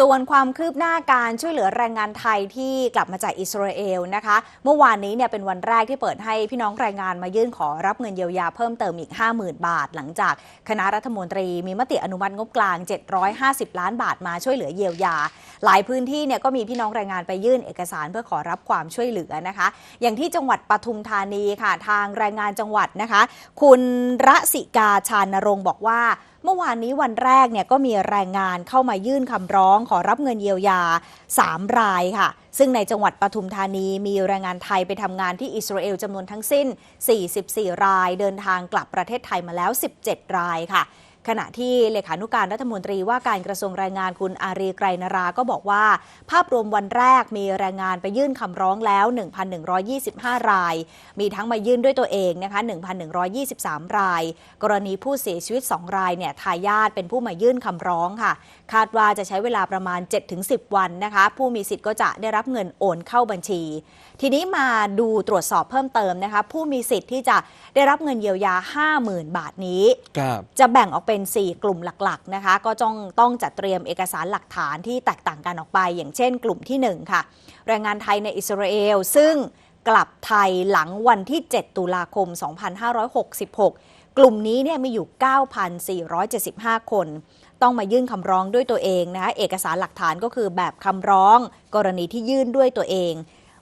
ส่วนความคืบหน้าการช่วยเหลือแรงงานไทยที่กลับมาจากอิสราเอลนะคะ เมื่อวานนี้เนี่ยเป็นวันแรกที่เปิดให้พี่น้องแรงงานมายื่นขอรับเงินเยียวยาเพิ่มเติมอีก 50,000 บาท หลังจากคณะรัฐมนตรีมีมติอนุมัติงบกลาง 750 ล้านบาทมาช่วยเหลือเยียวยา หลายพื้นที่เนี่ยก็มีพี่น้องแรงงานไปยื่นเอกสารเพื่อขอรับความช่วยเหลือนะคะ อย่างที่จังหวัดปทุมธานีค่ะทางแรงงานจังหวัดนะคะ คุณระสิกาชานรงค์บอกว่า เมื่อวานนี้วันแรกเนี่ยก็มีแรงงานเข้ามายื่นคำร้องขอรับเงินเยียวยา 3 รายค่ะ ซึ่งในจังหวัดปทุมธานีมีแรงงานไทยไปทำงานที่อิสราเอลจำนวนทั้งสิ้น 44 ราย เดินทางกลับประเทศไทยมาแล้ว 17 รายค่ะ ขณะที่เลขานุการรัฐมนตรีว่าการกระทรวงแรงงานคุณอารีไกรนราก็บอกว่า ภาพรวมวันแรกมีแรงงานไปยื่นคำร้องแล้ว 1,125 ราย มีทั้งมายื่นด้วยตัวเองนะคะ1,123 ราย กรณีผู้เสียชีวิต 2 รายเนี่ยทายาทเป็นผู้มายื่นคำร้องค่ะ คาดว่าจะใช้เวลาประมาณ 7-10 วันนะคะ ผู้มีสิทธิ์ก็จะได้รับเงินโอนเข้าบัญชี ทีนี้มาดูตรวจสอบเพิ่มเติมนะคะผู้มีสิทธิ์ที่จะได้รับเงินเยียวยา 50,000 บาทนี้ครับจะแบ่งออกเป็น็น 4 กลุ่มหลักๆนะคะ ก็ต้องต้องจัดเตรียมเอกสารหลักฐานที่แตกต่างกันออกไป อย่างเช่น กลุ่มที่ 1 ค่ะ แรงงานไทยในอิสราเอล ซึ่งกลับไทยหลังวันที่ 7 ตุลาคม 2566 กลุ่มนี้เนี่ยมีอยู่ 9,475 คนต้องมายื่นคำร้องด้วยตัวเองนะคะเอกสารหลักฐานก็คือแบบคำร้อง กรณีที่ยื่นด้วยตัวเอง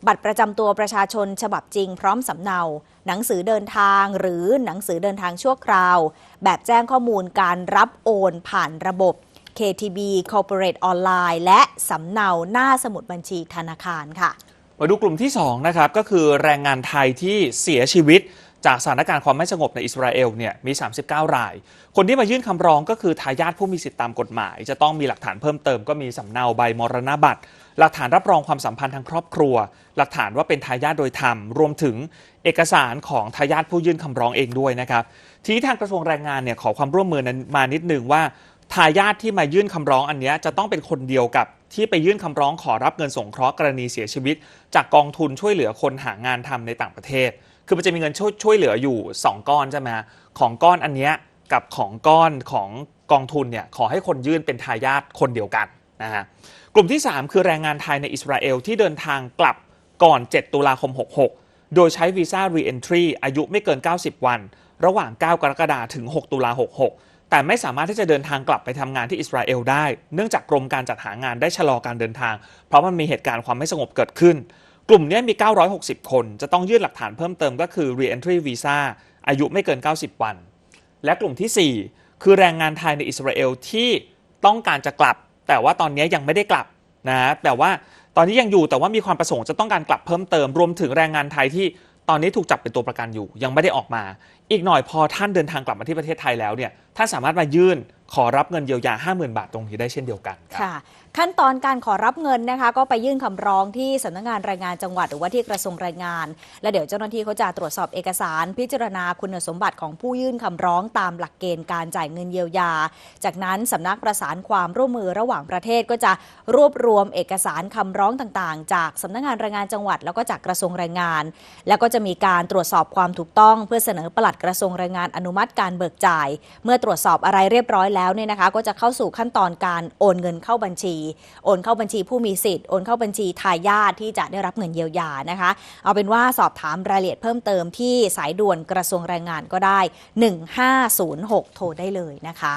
บัตรประจำตัวประชาชนฉบับจริงพร้อมสำเนา หนังสือเดินทางหรือหนังสือเดินทางชั่วคราว แบบแจ้งข้อมูลการรับโอนผ่านระบบ KTB Corporate Online และสำเนาหน้าสมุดบัญชีธนาคารค่ะ มาดูกลุ่มที่2นะครับก็คือแรงงานไทยที่เสียชีวิตจากสถานการณ์ความไม่สงบในอิสราเอลเนี่ยมี 39 ราย คนที่มายื่นคำร้องก็คือทายาทผู้มีสิทธิตามกฎหมาย จะต้องมีหลักฐานเพิ่มเติมก็มีสำเนาใบมรณบัตร หลักฐานรับรองความสัมพันธ์ทางครอบครัว หลักฐานว่าเป็นทายาทโดยธรรม รวมถึงเอกสารของทายาทผู้ยื่นคำร้องเองด้วยนะครับ ทีนี้ทางกระทรวงแรงงานเนี่ยขอความร่วมมือนั้นมานิดนึงว่าทายาทที่มายื่นคำร้องอันนี้จะต้องเป็นคนเดียวกับที่ไปยื่นคำร้องขอรับเงินสงเคราะห์กรณีเสียชีวิต จากกองทุนช่วยเหลือคนหางานทำในต่างประเทศ คือมันจะมีเงินช่วยช่วยเหลืออยู่ 2 ก้อนใช่ไหมของก้อนอันนี้กับของก้อนของกองทุนเนี่ยขอให้คนยื่นเป็นทายาทคนเดียวกัน นะฮะกลุ่มที่ 3 คือแรงงานไทยในอิสราเอลที่เดินทางกลับก่อน 7 ตุลาคม 66 โดยใช้วีซ่า Re-entry อายุไม่เกิน 90 วัน ระหว่าง 9 กรกฎาคมถึง 6 ตุลา66 แต่ไม่สามารถที่จะเดินทางกลับไปทำงานที่อิสราเอลได้ เนื่องจากกรมการจัดหางานได้ชะลอการเดินทาง เพราะมันมีเหตุการณ์ความไม่สงบเกิดขึ้น กลุ่มนี้ยมี 960 คน จะต้องยื่นหลักฐานเพิ่มเติมก็คือ Re-entry Visa อายุไม่เกิน 90 วัน และกลุ่มทีสี่4 คือแรงงานไทยในอิสราเอลที่ต้องการจะกลับ แต่ว่าตอนนี้ยังไม่ได้กลับนะแต่ว่าตอนนี้ยังอยู่แต่ว่ามีความประสงค์จะต้องการกลับเพิ่มเติมรวมถึงแรงงานไทยที่ตอนนี้ถูกจับเป็นตัวประกันอยู่ ยังไม่ได้ออกมา อีกหน่อยพอท่านเดินทางกลับมาที่ประเทศไทยแล้วเนี่ยท่านสามารถมายื่น ขอรับเงินเยียวยา 50,000 บาทตรงนี้ได้เช่นเดียวกันครับค่ะ ขั้นตอนการขอรับเงินนะคะ ก็ไปยื่นคำร้องที่สำนักงานแรงงานจังหวัดหรือว่าที่กระทรวงแรงงาน และเดี๋ยวเจ้าหน้าที่เขาจะตรวจสอบเอกสาร พิจารณาคุณสมบัติของผู้ยื่นคำร้องตามหลักเกณฑ์การจ่ายเงินเยียวยา จากนั้นสำนักประสานความร่วมมือระหว่างประเทศก็จะรวบรวมเอกสารคำร้องต่างๆ จากสำนักงานแรงงานจังหวัด แล้วก็จากกระทรวงแรงงาน แล้วก็จะมีการตรวจสอบความถูกต้อง เพื่อเสนอปลัดกระทรวงแรงงานอนุมัติการเบิกจ่าย เมื่อตรวจสอบอะไรเรียบร้อยแล้วแล้วเนี่ยนะคะก็จะเข้าสู่ขั้นตอนการโอนเงินเข้าบัญชี โอนเข้าบัญชีผู้มีสิทธิ์ โอนเข้าบัญชีทายาทที่จะได้รับเงินเยียวยานะคะ เอาเป็นว่าสอบถามรายละเอียดเพิ่มเติมที่สายด่วนกระทรวงแรงงานก็ได้ 1506 โทรได้เลยนะคะ